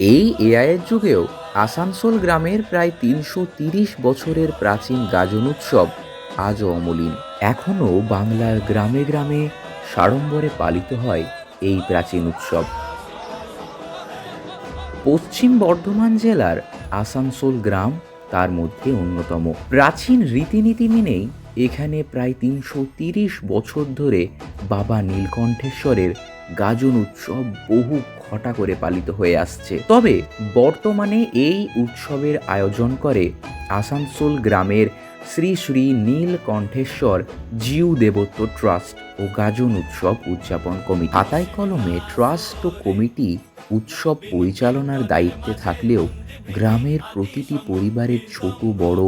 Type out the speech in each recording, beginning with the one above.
এই এআইয়ের যুগেও আসানসোল গ্রামের প্রায় তিনশো তিরিশ বছরের প্রাচীন গাজন উৎসব আজও অমলিন। এখনও বাংলার গ্রামে গ্রামে সাড়ম্বরে পালিত হয় এই প্রাচীন উৎসব। পশ্চিম বর্ধমান জেলার আসানসোল গ্রাম তার মধ্যে অন্যতম। প্রাচীন রীতিনীতি মেনেই এখানে প্রায় তিনশো তিরিশ বছর ধরে বাবা নীলকণ্ঠেশ্বরের গাজন উৎসব বহু ঘটা করে পালিত হয়ে আসছে। তবে বর্তমানে এই উৎসবের আয়োজন করে আসানসোল গ্রামের শ্রী শ্রী নীলকণ্ঠেশ্বর জিউ দেবত্ব ট্রাস্ট ও গাজন উৎসব উদযাপন কমিটি। খাতায় কলমে ট্রাস্ট ও কমিটি উৎসব পরিচালনার দায়িত্বে থাকলেও গ্রামের প্রতিটি পরিবারের ছোট, বড়,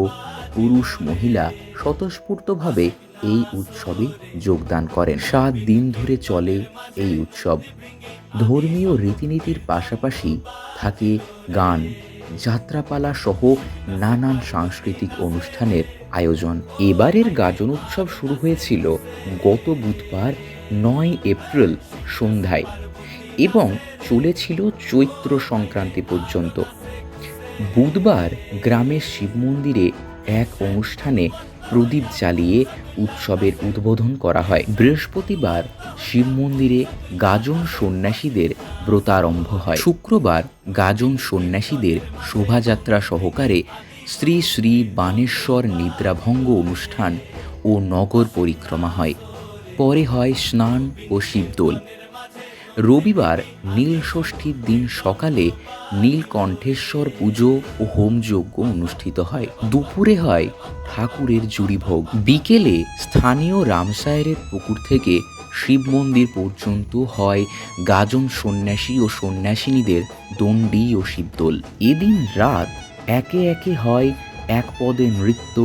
পুরুষ, মহিলা স্বতঃস্ফূর্তভাবে এই উৎসবে যোগদান করেন। সাত দিন ধরে চলে এই উৎসব। ধর্মীয় রীতিনীতির পাশাপাশি থাকে গান, যাত্রাপালা সহ নানান সাংস্কৃতিক অনুষ্ঠানের আয়োজন। এবারের গাজন উৎসব শুরু হয়েছিল গত বুধবার, নয় এপ্রিল সন্ধ্যায় এবং চলেছিল চৈত্র সংক্রান্তি পর্যন্ত। বুধবার গ্রামের শিব মন্দিরে এক অনুষ্ঠানে প্রদীপ জ্বালিয়ে উৎসবের উদ্বোধন করা হয়। বৃহস্পতিবার শিব মন্দিরে গাজন সন্ন্যাসীদের ব্রতারম্ভ হয়। শুক্রবার গাজন সন্ন্যাসীদের শোভাযাত্রা সহকারে শ্রী শ্রী বানেশ্বর নিদ্রাভঙ্গ অনুষ্ঠান ও নগর পরিক্রমা হয়। পরে হয় স্নান ও শিবদোল। রবিবার নীল ষষ্ঠীর দিন সকালে নীলকণ্ঠেশ্বর পুজো ও হোমযজ্ঞ অনুষ্ঠিত হয়। দুপুরে হয় ঠাকুরের জুড়িভোগ। বিকেলে স্থানীয় রামসায়ের পুকুর থেকে শিব মন্দির পর্যন্ত হয় গাজন সন্ন্যাসী ও সন্ন্যাসিনীদের দণ্ডি ও শিবদোল। এদিন রাত একে একে হয় এক পদে নৃত্য,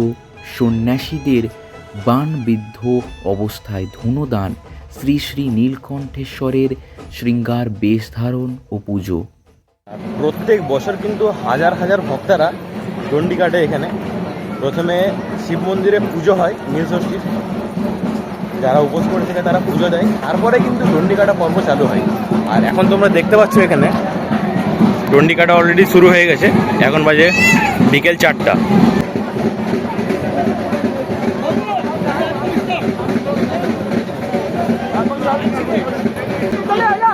সন্ন্যাসীদের বাণবিদ্ধ অবস্থায় ধনুদান শ্রী শ্রী নীলকণ্ঠেশ্বরের শৃঙ্গার বেশ ধারণ ও পুজো। প্রত্যেক বছর কিন্তু হাজার হাজার ভক্তরা দণ্ডি কাটে এখানে। প্রথমে শিব মন্দিরে পুজো হয় নীলষষ্ঠীর যারা উপোস করে থাকে তারা পুজো দেয়। তারপরে কিন্তু দণ্ডি কাটা পর্ব চালু হয়। আর এখন তোমরা দেখতে পাচ্ছ এখানে দণ্ডি কাটা অলরেডি শুরু হয়ে গেছে। এখন বাজে বিকেল চারটা। চলে আয়